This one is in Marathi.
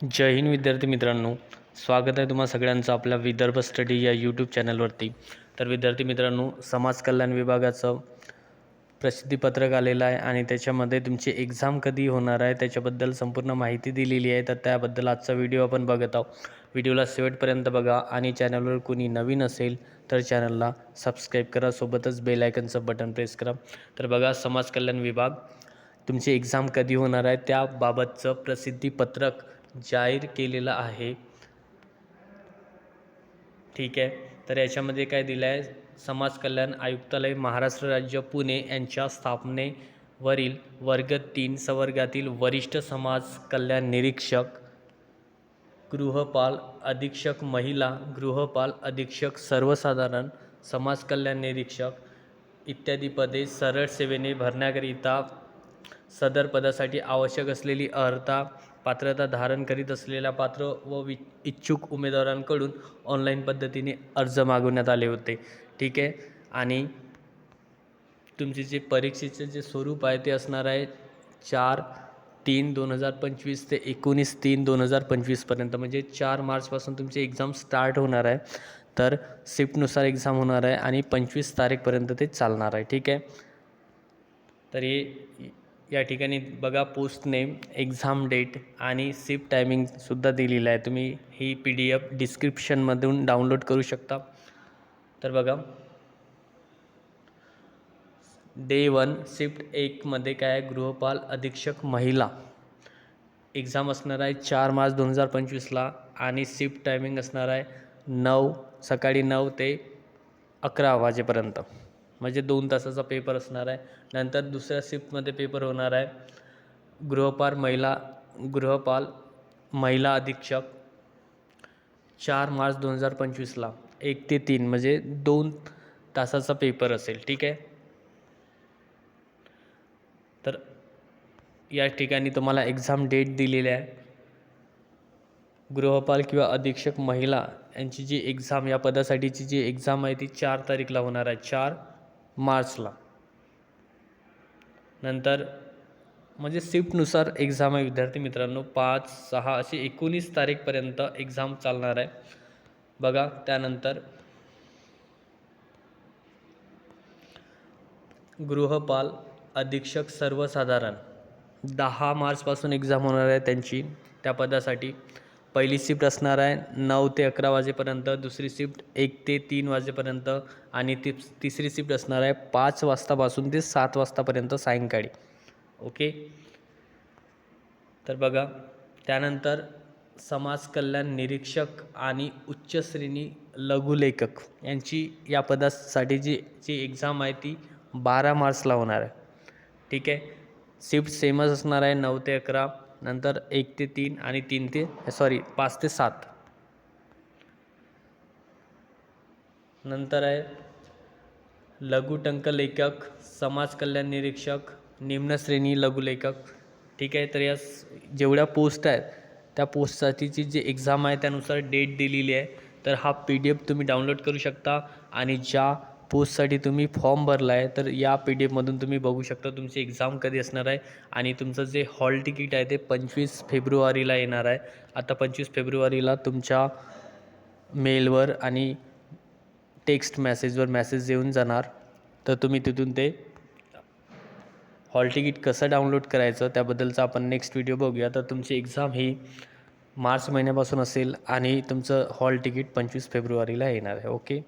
जय हिंद विद्यार्थी मित्रांनो स्वागत आहे तुम्हा सगळ्यांचं आपल्या विदर्भ स्टडी या यूट्यूब चॅनलवरती तर विद्यार्थी मित्रांनो समाज कल्याण विभागाचं प्रसिद्धीपत्रक आलेलं आहे आणि त्याच्यामध्ये तुमची एक्झाम कधी होणार आहे त्याच्याबद्दल संपूर्ण माहिती दिलेली आहे. तर त्याबद्दल आजचा व्हिडिओ आपण बघत आहोत. व्हिडिओला शेवटपर्यंत बघा आणि चॅनलवर कोणी नवीन असेल तर चॅनलला सबस्क्राईब करा. सोबतच बेल आयकनचं बटन प्रेस करा. तर बघा समाज कल्याण विभाग तुमची एक्झाम कधी होणार आहे त्याबाबतचं प्रसिद्धीपत्रक जाहीर केलेला आहे. ठीक आहे. तर याच्यामध्ये काय दिलं आहे समाज कल्याण आयुक्तालय महाराष्ट्र राज्य पुणे यांच्या स्थापनेवरील वर्ग तीन संवर्गातील वरिष्ठ समाज कल्याण निरीक्षक गृहपाल अधीक्षक महिला गृहपाल अधीक्षक सर्वसाधारण समाज कल्याण निरीक्षक इत्यादी पदे सरळ सेवेने भरण्याकरिता सदर पदासाठी आवश्यक असलेली अर्हता पात्रता धारण करीत असलेल्या पात्र व वि इच्छुक उमेदवारांकडून ऑनलाईन पद्धतीने अर्ज मागवण्यात आले होते. ठीक आहे? आणि तुमचे जे परीक्षेचे जे स्वरूप आहे ते असणार आहे चार तीन दोन हजार पंचवीस ते एकोणीस तीन दोन हजार पंचवीसपर्यंत म्हणजे चार मार्चपासून तुमची एक्झाम स्टार्ट होणार आहे. तर शिफ्टनुसार एक्झाम होणार आहे आणि पंचवीस तारीखपर्यंत ते चालणार आहे. ठीक आहे? तर हे या ठिकाणी बघा पोस्ट नेम एक्झाम डेट आणि शिफ्ट टायमिंगसुद्धा दिलेलं आहे. तुम्ही ही पी डी एफ डिस्क्रिप्शनमधून डाउनलोड करू शकता. तर बघा. डे वन शिफ्ट एकमध्ये काय आहे? गृहपाल अधीक्षक महिला. एक्झाम असणार आहे चार मार्च दोन हजार पंचवीसला आणि शिफ्ट टायमिंग असणार आहे नऊ सकाळी नऊ ते अकरा वाजेपर्यंत. म्हणजे दोन तासाचा पेपर असणार आहे. नंतर दुसऱ्या शिफ्टमध्ये पेपर होणार आहे. गृहपाल महिला गृहपाल महिला अधीक्षक चार मार्च दोन हजार पंचवीसला. एक ते तीन म्हणजे दोन तासाचा पेपर असेल ठीक आहे? तर या ठिकाणी तुम्हाला एक्झाम डेट दिलेली आहे. गृहपाल किंवा अधीक्षक महिला यांची जी एक्झाम या पदासाठीची जी एक्झाम आहे ती चार तारीखला होणार आहे. चार मार्चला. नंतर म्हणजे शिफ्टनुसार एक्झाम आहे विद्यार्थी मित्रांनो. पाच सहा अशी एकोणीस तारीखपर्यंत एक्झाम चालणार आहे. बघा त्यानंतर गृहपाल अधीक्षक सर्वसाधारण. दहा मार्चपासून एक्झाम होणार आहे त्यांची त्या पदासाठी. पहिली शिफ्ट असणार आहे नऊ ते अकरा वाजेपर्यंत दुसरी शिफ्ट एक ते तीन वाजेपर्यंत आणि ती तिसरी शिफ्ट असणार आहे पाच वाजतापासून ते सात वाजतापर्यंत सायंकाळी. ओके? तर बघा त्यानंतर समाज कल्याण निरीक्षक आणि उच्च श्रेणी लघुलेखक यांची या पदासाठी जी जी एक्झाम आहे ती बारा मार्चला होणार आहे. ठीक आहे? शिफ्ट सेमच असणार आहे नऊ ते अकरा. नंतर एक ते तीन आणि तीन ते सॉरी पाच ते सात. नंतर आहे लघुटंक लेखक समाज कल्याण निरीक्षक निम्नश्रेणी लघुलेखक. ठीक आहे तर या जेवढ्या पोस्ट आहेत त्या पोस्टसाठीची जी एक्झाम आहे त्यानुसार डेट दिलेली आहे तर हा पी डी एफ तुम्ही डाउनलोड करू शकता. आणि ज्या पोस्टसाठी तुम्ही फॉर्म भरला आहे तर या पी डी एफमधून तुम्ही बघू शकता तुमची एक्झाम कधी असणार आहे आणि तुमचं जे हॉल तिकीट आहे ते पंचवीस फेब्रुवारीला येणार आहे. आता पंचवीस फेब्रुवारीला तुमच्या मेलवर आणि टेक्स्ट मेसेजवर मेसेज येऊन जाणार. तर तुम्ही तिथून ते हॉल तिकीट कसं डाउनलोड करायचं त्याबद्दलचा आपण नेक्स्ट व्हिडिओ बघूया. तर तुमची एक्झाम ही मार्च महिन्यापासून असेल आणि तुमचं हॉल तिकीट पंचवीस फेब्रुवारीला येणार आहे. ओके?